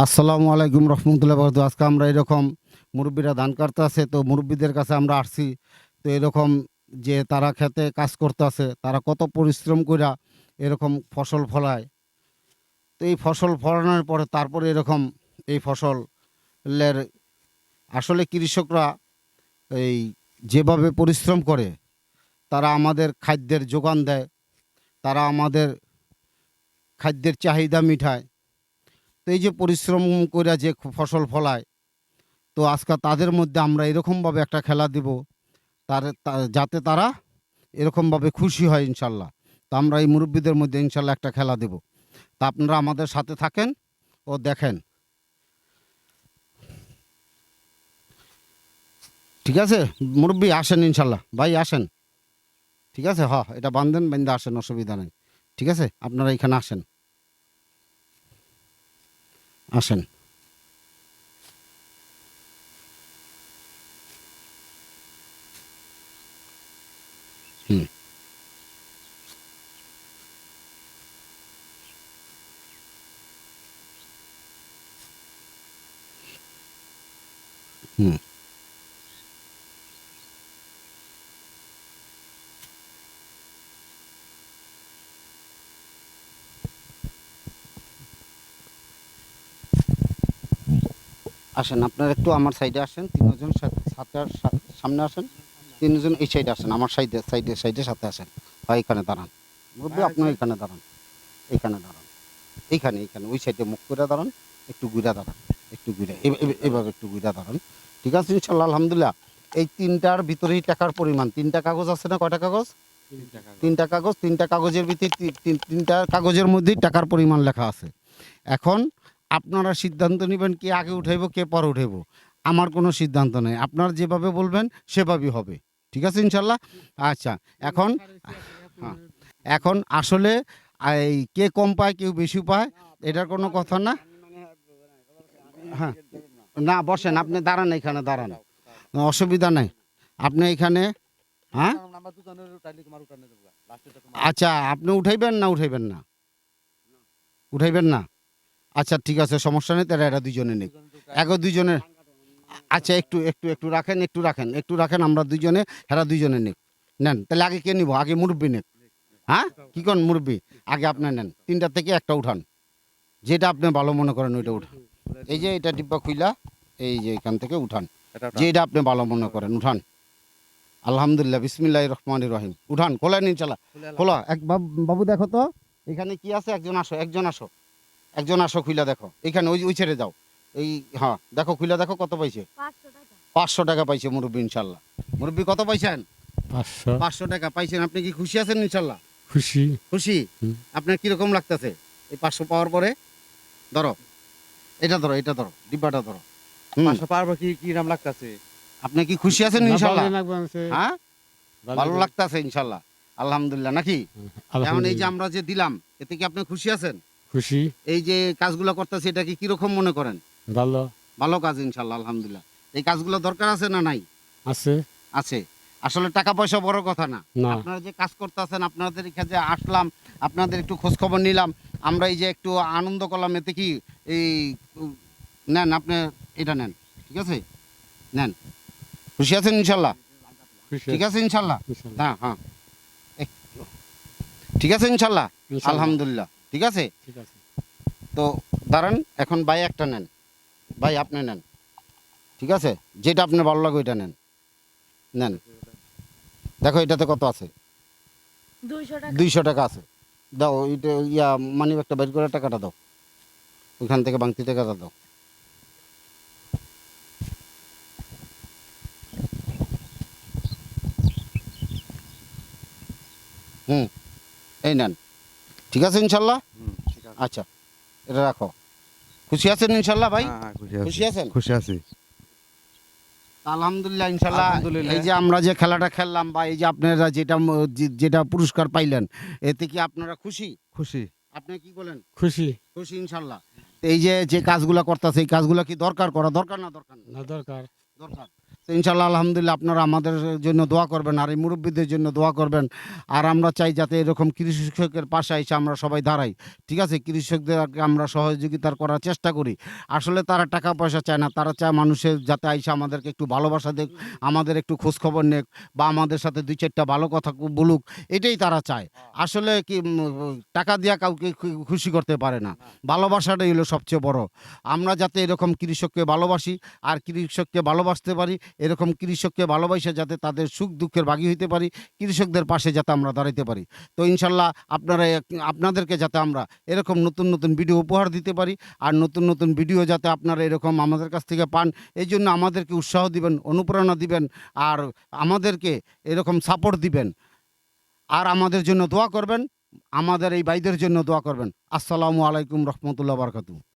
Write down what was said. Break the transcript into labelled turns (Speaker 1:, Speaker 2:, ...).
Speaker 1: আসসালামু আলাইকুম রহমতুল্লাহ বরকাত। আজকে আমরা এরকম মুরব্বীরা ধান কাটতে আছে, তো মুরব্বীদের কাছে আমরা আসছি। তো এরকম যে তারা খেতে কাজ করতে আছে, তারা কত পরিশ্রম করে এরকম ফসল ফলায়। তো এই ফসল ফলানোর পরে তারপরে এরকম এই ফসলের আসলে কৃষকরা এই যেভাবে পরিশ্রম করে, তারা আমাদের খাদ্যের যোগান দেয়, তারা আমাদের খাদ্যের চাহিদা মিটায়। তো এই যে পরিশ্রম করে যে ফসল ফলায়, তো আজকে তাদের মধ্যে আমরা এরকমভাবে একটা খেলা দিব, তার যাতে তারা এরকমভাবে খুশি হয় ইনশাল্লাহ। তো আমরা এই মুরব্বীদের মধ্যে ইনশাল্লাহ একটা খেলা দেব। তা আপনারা আমাদের সাথে থাকেন ও দেখেন। ঠিক আছে? মুরব্বী, আসেন ইনশাল্লাহ। ভাই, আসেন। ঠিক আছে? হ, এটা বান্ধেন বান্ধে আসেন, অসুবিধা নেই। ঠিক আছে? আপনারা এখানে আসেন। আসেন। হুম। হুম। আসেন আপনারা একটু আমার সাইডে আসেন তিনজন সাথে সামনে আসেন তিনজন এই সাইডে আসেন আমার সাইডে সাইডে সাইডে সাথে আসেন। হয় এখানে দাঁড়ান। মুরব্বী আপনি এখানে দাঁড়ান এখানে দাঁড়ান এইখানে এইখানে ওই সাইডে মুখ করে দাঁড়ান একটু ঘুরে দাঁড়ান একটু ঘুরে এভাবে একটু ঘুরে দাঁড়ান ঠিক আছে? ইনশাল্লাহ আলহামদুলিল্লাহ এই তিনটার ভিতরেই টাকার পরিমাণ তিনটা কাগজ আছে না কয়টা কাগজ? তিনটা কাগজ। তিনটা কাগজের ভিতরে তিন- তিনটা কাগজের মধ্যেই টাকার পরিমাণ লেখা আছে। এখন আপনারা সিদ্ধান্ত নেবেন কে আগে উঠাইব, কে পরে উঠাইব। আমার কোনো সিদ্ধান্ত নেই। আপনারা যেভাবে বলবেন, সেভাবেই হবে। ঠিক আছে ইনশাল্লাহ? আচ্ছা এখন হ্যাঁ। এখন আসলে, এই কে কম পায়, কেউ বেশি পায়, এটার কোনো কথা না? হ্যাঁ না, বসেন, আপনি দাঁড়ান এখানে, দাঁড়ান। অসুবিধা নেই। আপনি এখানে হ্যাঁ? আচ্ছা আপনি উঠাইবেন না উঠাইবেন না? উঠাইবেন না? আচ্ছা ঠিক আছে সমস্যা নেই তারা এরা দুজনে নেই। এগো দুজনে আচ্ছা একটু একটু একটু রাখেন একটু রাখেন একটু রাখেন আমরা দুজনে এরা দুজনে নেই নেন তাহলে আগে কে নিব? আগে মুরব্বী নেক। হ্যাঁ? কি করেন মুরব্বী? আগে আপনি নেন তিনটা থেকে একটা উঠান। যেটা আপনি ভালো মনে করেন ওইটা উঠান। এই যে এটা ডিব্বা খুইলা এই যে এখান থেকে উঠান। যেটা আপনি ভালো মনে করেন উঠান। আলহামদুলিল্লাহ বিসমিল্লাহ রহমান রহিম। উঠান খোলেন চালা খোলা এক বাবু দেখো তো এখানে কি আছে? একজন আসো একজন আসো। একজন আসো খুইলা দেখো। এখানে ওই ওই ছেড়ে যাও। এই হ্যাঁ দেখো খুইলা দেখো কত পাইছে?
Speaker 2: পাঁচশো টাকা।
Speaker 1: পাইছে মুরব্বী ইনশাল্লাহ। মুরব্বী কত পাইছেন?
Speaker 3: পাঁচশো।
Speaker 1: পাঁচশো টাকা পাইছেন। আপনি কি খুশি আছেন ইনশাল্লাহ?
Speaker 3: খুশি।
Speaker 1: খুশি? আপনার কীরকম লাগতেছে? এই পাঁচশো পাওয়ার পরে? ধরো। এটা ধরো এটা ধরো ডিব্বাটা ধরো।
Speaker 4: পাঁচশো পারব কি কি নাম লাগতেছে?
Speaker 1: আপনি কি খুশি আছেন ইনশাল্লাহ
Speaker 3: না, ভালো লাগবে,
Speaker 1: হ্যাঁ?
Speaker 3: ভালো
Speaker 1: ভালো লাগতেছে ইনশাল্লাহ। আলহামদুলিল্লাহ নাকি? যেমন এই যে আমরা যে দিলাম এতে কি আপনি খুশি আছেন?
Speaker 3: খুশি?
Speaker 1: এই যে কাজগুলো করতেছে এটা কি কীরকম মনে করেন?
Speaker 3: ভালো।
Speaker 1: ভালো কাজ ইনশাল্লাহ আলহামদুলিল্লাহ। এই কাজগুলো দরকার আছে না নাই?
Speaker 3: আছে।
Speaker 1: আছে। আসলে টাকা পয়সা বড় কথা না। আপনারা যে কাজ করতেছেন আপনাদের এখানে আসলাম আপনাদের একটু খোঁজ খবর নিলাম আমরা এই যে একটু আনন্দ করলাম এতে কি এই নেন আপনি এটা নেন ঠিক আছে? নেন। খুশি আছেন ইনশাল্লাহ? ঠিক আছে ইনশাল্লাহ। হ্যাঁ হ্যাঁ। ঠিক আছে ইনশাল্লাহ। আলহামদুলিল্লাহ। ঠিক আছে?
Speaker 3: ঠিক আছে।
Speaker 1: তো দাঁড়ান এখন ভাই একটা নেন। ভাই আপনি নেন। ঠিক আছে? যেটা আপনার ভালো লাগে ওইটা নেন। নেন। দেখো এটাতে কত আছে?
Speaker 2: দুইশো টাকা।
Speaker 1: আছে। দাও এটা ইয়া মানি একটা বের করে টাকাটা দাও। ওইখান থেকে বাংতি টাকাটা দাও। হুম এই নেন। ঠিক আছে ইনশাল্লাহ?
Speaker 4: হুম, ঠিক আছে।
Speaker 1: আচ্ছা এটা রাখো। খুশি আছেন ইনশাল্লাহ ভাই?
Speaker 4: হ্যাঁ, হ্যাঁ, খুশি
Speaker 1: খুশি আছেন?
Speaker 4: খুশি আছি।
Speaker 1: আলহামদুলিল্লাহ ইনশাল্লাহ। এই যে আমরা যে খেলাটা খেললাম বা এই যে আপনারা যেটা যেটা পুরস্কার পাইলেন এতে কি আপনারা খুশি?
Speaker 4: খুশি।
Speaker 1: আপনি কি বলেন?
Speaker 3: খুশি।
Speaker 1: খুশি ইনশাল্লাহ। এই যে যে কাজগুলো করতেছে এই কাজগুলো কি দরকার করা দরকার না দরকার? না
Speaker 3: দরকার।
Speaker 1: দরকার। ইনশাল্লাহ, আলহামদুলিল্লাহ আপনারা আমাদের জন্য দোয়া করবেন আর এই মুরব্বীদের জন্য দোয়া করবেন। আর আমরা চাই যাতে এরকম কৃষকের পাশে এসে আমরা সবাই দাঁড়াই। ঠিক আছে? কৃষকদেরকে আমরা সহযোগিতার করার চেষ্টা করি। আসলে তারা টাকা পয়সা চায় না, তারা চায় মানুষের যাতে আইসে আমাদেরকে একটু ভালোবাসা দেখ আমাদের একটু খোঁজখবর নেক বা আমাদের সাথে দুই চারটা ভালো কথা বলুক, এটাই তারা চায়। আসলে কি টাকা দিয়া কাউকে খুশি করতে পারে না। ভালোবাসাটাই হলো সবচেয়ে বড়। আমরা যাতে এরকম কৃষককে ভালোবাসি, আর কৃষককে ভালোবাসতে পারি এরকম কৃষককে ভালোবাসে যাতে তাদের সুখ দুঃখের ভাগী হইতে পারি, কৃষকদের পাশে যাতে আমরা দাঁড়াইতে পারি। তো ইনশাল্লাহ আপনারা আপনাদেরকে যাতে আমরা এরকম নতুন নতুন ভিডিও উপহার দিতে পারি আর নতুন নতুন ভিডিও যাতে আপনারা এরকম আমাদের কাছ থেকে পান, এই জন্য আমাদেরকে উৎসাহ দিবেন, অনুপ্রেরণা দিবেন আর আমাদেরকে এরকম সাপোর্ট দিবেন। আর আমাদের জন্য দোয়া করবেন, আমাদের এই ভাইদের জন্য দোয়া করবেন। আসসালামু আলাইকুম রহমতুল্লাহ বারকাতু